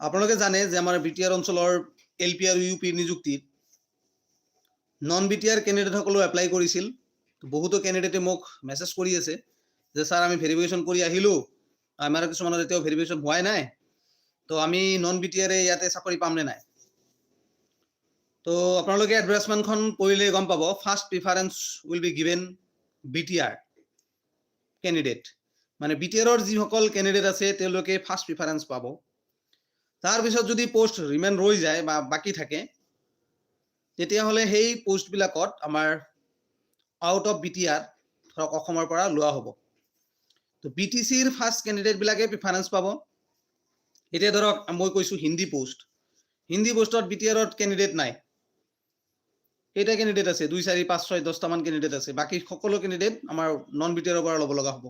আপোনালোকে জানে যে আমাৰ বি টি আৰ অঞ্চলৰ এল পি আৰু ইউ পিৰ নিযুক্তিত নন বি টি আৰ কেণ্ডিডেটসকলেও এপ্লাই কৰিছিল। বহুতো কেণ্ডিডেটে মোক মেছেজ কৰি আছে যে, ছাৰ, আমি ভেৰিফিকেশ্যন কৰি আহিলোঁ। আমাৰ কিছুমানৰ এতিয়াও ভেৰিফিকেশ্যন হোৱাই নাই। তো আমি নন বি টি আৰে ইয়াতে চাকৰি পামনে নাই? তো আপোনালোকে এডভাৰ্টাইজমেণ্টখন পঢ়িলে গম পাব। First preference will be given B T R candidate মানে বি টি আৰৰ যিসকল কেণ্ডিডেট আছে, তেওঁলোকে ফাৰ্ষ্ট প্ৰিফাৰেঞ্চ পাব। তাৰপিছত যদি পষ্ট ৰিমেইন ৰৈ যায় বা বাকী থাকে, তেতিয়াহ'লে সেই পষ্টবিলাকত আমাৰ out of B T R ধৰক অসমৰ পৰা লোৱা হ'ব। তো বি টি চিৰ ফাৰ্ষ্ট কেণ্ডিডেটবিলাকে প্ৰিফাৰেঞ্চ পাব। এতিয়া ধৰক, মই কৈছোঁ হিন্দী পোষ্ট হিন্দী পোষ্টত বি টি আৰত কেণ্ডিডেট নাই। কেইটা কেণ্ডিডেট আছে? দুই, চাৰি, পাঁচ, ছয়, দহটামান কেণ্ডিডেট আছে। বাকী সকলো কেণ্ডিডেট আমাৰ নন বি টি আৰৰ পৰা ল'ব লগা হ'ব।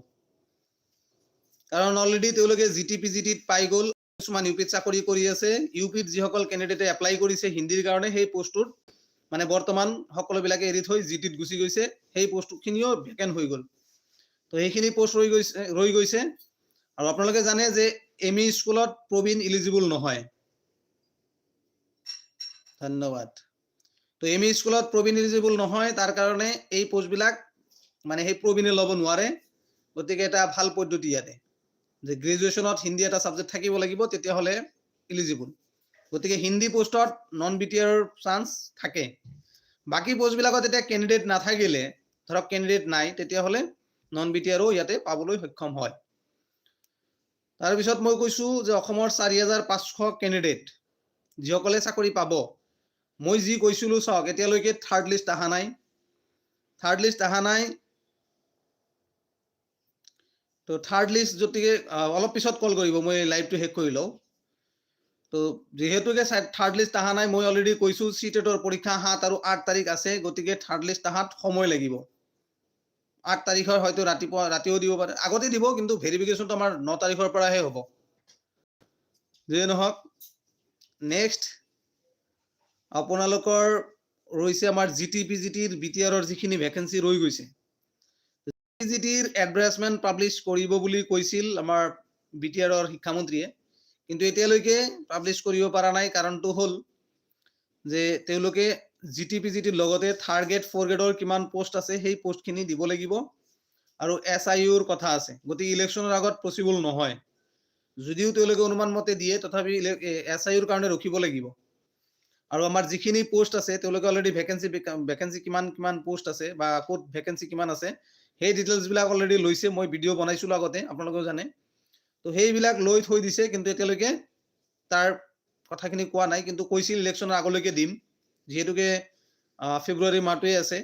কাৰণ অলৰেডি তেওঁলোকে জি টি পি জি টিত পাই গ'ল। কিছুমান ইউ পিত চাকৰি কৰি আছে। ইউ পিত যিসকল কেণ্ডিডেটে এপ্লাই কৰিছে হিন্দীৰ কাৰণে, সেই পোষ্টটোত মানে বৰ্তমান সকলোবিলাকে এৰি থৈ জি টিত গৈছে, সেই পোষ্টখিনিও ভেকেণ্ট হৈ গ'ল। তো সেইখিনি পোষ্ট ৰৈ গৈছে ৰৈ গৈছে। আৰু আপোনালোকে জানে যে এম ই স্কুলত প্ৰবীণ ইলিজিবল নহয়। ধন্যবাদ। তো এম ই স্কুলত প্ৰবীণ ইলিজিবল নহয়, তাৰ কাৰণে এই পোষ্টবিলাক মানে সেই প্ৰবীণে ল'ব নোৱাৰে। গতিকে এটা ভালো পদ্ধতি ইয়াতে। যে গ্ৰেজুৱেশ্যনত হিন্দী এটা ছাবজেক্ট থাকিব লাগিব তেতিয়াহ'লে ইলিজিবল গতিকে হিন্দী পোষ্টত নন বি টি আৰৰ চান্স থাকে। বাকী পোষ্টবিলাকত এতিয়া কেণ্ডিডেট নাথাকিলে, ধৰক কেণ্ডিডেট নাই তেতিয়াহ'লে নন বি টি আৰো ইয়াতে পাবলৈ সক্ষম হয়। তাৰপিছত মই কৈছোঁ যে অসমৰ চাৰি হাজাৰ পাঁচশো কেণ্ডিডেট যিসকলে চাকৰি পাব। মই যি কৈছিলোঁ চাওক, এতিয়ালৈকে থাৰ্ড লিষ্ট অহা নাই। থাৰ্ড লিষ্ট অহা নাই। তো থাৰ্ড লিষ্ট গতিকে অলপ পিছত কল কৰিব, মই লাইভটো শেষ কৰি লওঁ। তো যিহেতুকে থাৰ্ড লিষ্ট অহা নাই, মই অলৰেডি কৈছোঁ চি টেটৰ পৰীক্ষা সাত আৰু আঠ তাৰিখ আছে, গতিকে থাৰ্ড লিষ্ট অহাত সময় লাগিব। আঠ তাৰিখৰ হয়তো ৰাতিপুৱা, ৰাতিও দিব পাৰে, আগতে দিব, কিন্তু ভেৰিফিকেশ্যনটো আমাৰ ন তাৰিখৰ পৰাহে হ'ব। যিয়ে নহওক নেক্সট আপোনালোকৰ ৰৈছে আমাৰ জি টি পি জি টিৰ বি টি আৰৰ যিখিনি ভেকেঞ্চি ৰৈ গৈছে। পি জি টিৰ এডভাৰ্টাইজমেণ্ট পাব্লিছ কৰিব বুলি কৈছিল আমাৰ বি টি আৰৰ শিক্ষামন্ত্ৰীয়ে। কিন্তু এতিয়ালৈকে পাব্লিছ কৰিব পৰা নাই, কাৰণটো হ'ল যে তেওঁলোকে জি টি পি জি টিৰ লগতে থাৰ্ড গ্ৰেড ফ'ৰ গ্ৰেডৰ কিমান পষ্ট আছে, সেই পষ্টখিনি দিব লাগিব। আৰু এছ আই ইউৰ কথা আছে। গতিকে ইলেকশ্যনৰ আগত পচিবল নহয়। যদিও তেওঁলোকে অনুমান মতে দিয়ে, তথাপি এছ আই ইউৰ কাৰণে ৰখিব লাগিব। আৰু আমাৰ যিখিনি পষ্ট আছে, তেওঁলোকে অলৰেডি ভেকেঞ্চি ভেকেঞ্চি কিমান কিমান পষ্ট আছে বা ক'ত ভেকেঞ্চি কিমান আছে সেই ডিটেইলছবিলাক অলৰেডি লৈছে, মই ভিডিঅ' বনাইছিলোঁ আগতে, আপোনালোকেও জানে। তো সেইবিলাক লৈ থৈ দিছে, কিন্তু এতিয়ালৈকে তাৰ কথাখিনি কোৱা নাই, কিন্তু কৈছিল ইলেকশ্যনৰ আগলৈকে দিম। যিহেতুকে ফেব্ৰুৱাৰী মাহটোৱে আছে,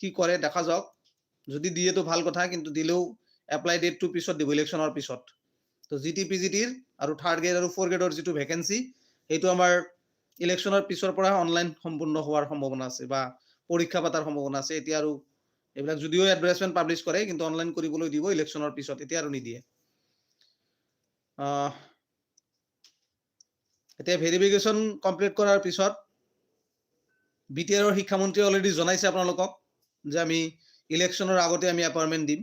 কি কৰে দেখা যাওক। যদি দিয়েতো ভালো কথা, কিন্তু দিলেও এপ্লাই ডেটটো পিছত দিব ইলেকশ্যনৰ পিছত। তো জি টি পি, জি টিৰ আৰু থাৰ্ড গ্ৰেড আৰু ফ'ৰ গ্ৰেডৰ যিটো ভেকেঞ্চি সেইটো আমাৰ ইলেকশ্যনৰ পিছৰ পৰা অনলাইন সম্পূৰ্ণ হোৱাৰ সম্ভাৱনা আছে বা পৰীক্ষা পাতাৰ সম্ভাৱনা আছে। এতিয়া আৰু এইবিলাক যদিও এডভাৰ্টাইজমেণ্ট পাব্লিছ কৰে, কিন্তু অনলাইন কৰিবলৈ দিব ইলেকশ্যনৰ পিছত, এতিয়া আৰু নিদিয়ে। এতিয়া ভেৰিফিকেশ্যন কমপ্লিট কৰাৰ পিছত বি টি আৰৰ শিক্ষামন্ত্ৰীয়ে অলৰেডি জনাইছে আপোনালোকক যে আমি ইলেকশ্যনৰ আগতে আমি এপইণ্টমেণ্ট দিম।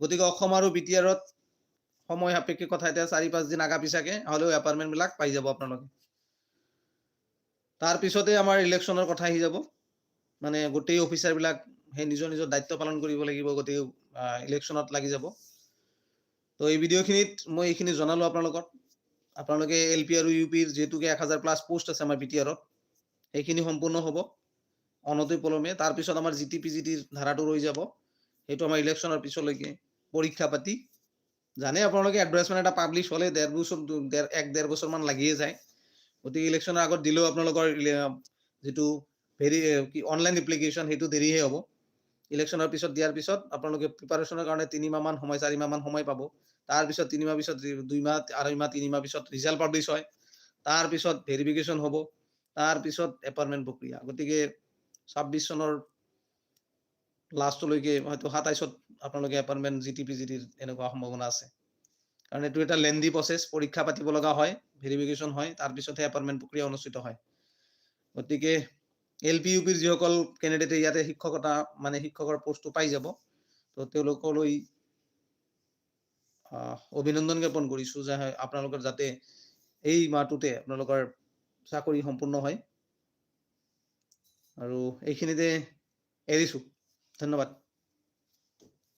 গতিকে অসম আৰু বি টি আৰত সময় সাপেক্ষে কথা এতিয়া চাৰি পাঁচ দিন আগা পিছাকে হ'লেও এপইণ্টমেণ্টবিলাক পাই যাব আপোনালোকে। তাৰ পিছতে আমাৰ ইলেকশ্যনৰ কথা আহি যাব। মানে গোটেই অফিচাৰবিলাক সেই নিজৰ নিজৰ দায়িত্ব পালন কৰিব লাগিব, গতিকে ইলেকশ্যনত লাগি যাব। তো এই ভিডিঅ'খিনিত মই এইখিনি জনালোঁ আপোনালোকক। আপোনালোকে এল পি আৰু ইউ পিৰ যিহেতুকে এক হাজাৰ প্লাছ পোষ্ট আছে আমাৰ বি টি আৰত সেইখিনি সম্পূৰ্ণ হ'ব। অনতি পলমে। তাৰপিছত আমাৰ জি টি পি জি টিৰ ধাৰাটো ৰৈ যাব। সেইটো আমাৰ ইলেকশ্যনৰ পিছলৈকে পৰীক্ষা পাতি। জানে আপোনালোকে এডভাৰ্টাইজমেণ্ট এটা পাব্লিছ হ'লে ডেৰ বছৰ ডেৰ- এক ডেৰ বছৰমান লাগিয়ে যায়। গতিকে ইলেকশ্যনৰ আগত দিলেও আপোনালোকৰ যিটো ভেৰি কি অনলাইন এপ্লিকেশ্যন সেইটো দেৰিহে হ'ব। ইলেকশ্যনৰ পিছত, দিয়াৰ পিছত আপোনালোকে প্ৰিপাৰেশ্যনৰ কাৰণে তিনিমাহমান সময় চাৰিমাহমান সময় পাব। তাৰপিছত তিনিমাহ পিছত যি- দুই মাহ, আঢ়ৈ মাহ তিনিমাহ পিছত ৰিজাল্ট পাব্লিছ হয়। তাৰপিছত ভেৰিফিকেশ্যন হ'ব। তাৰপিছত এপইণ্টমেণ্ট প্ৰক্ৰিয়া। গতিকে ছাব্বিছ চনৰ লাষ্টলৈকে হয়তো সাতাইছত আপোনালোকে এপইণ্টমেণ্ট জি টি পি জি টিৰ এনেকুৱা সম্ভাৱনা আছে। কাৰণ এইটো এটা লেণ্ডি প্ৰচেছ পৰীক্ষা পাতিব লগা হয় ভেৰিফিকেশ্যন হয় তাৰপিছতহে এপইণ্টমেণ্ট প্ৰক্ৰিয়া অনুষ্ঠিত হয়। গতিকে এল পি ইউ পিৰ যিসকল কেণ্ডিডেটে ইয়াতে শিক্ষকতা মানে শিক্ষকৰ পষ্টটো পাই যাব, তো তেওঁলোকলৈ অভিনন্দন জ্ঞাপন কৰিছোঁ যে আপোনালোকৰ যাতে এই মাহটোতে আপোনালোকৰ চাকৰি সম্পূৰ্ণ হয়। আৰু এইখিনিতে এৰিছোঁ। ধন্যবাদ।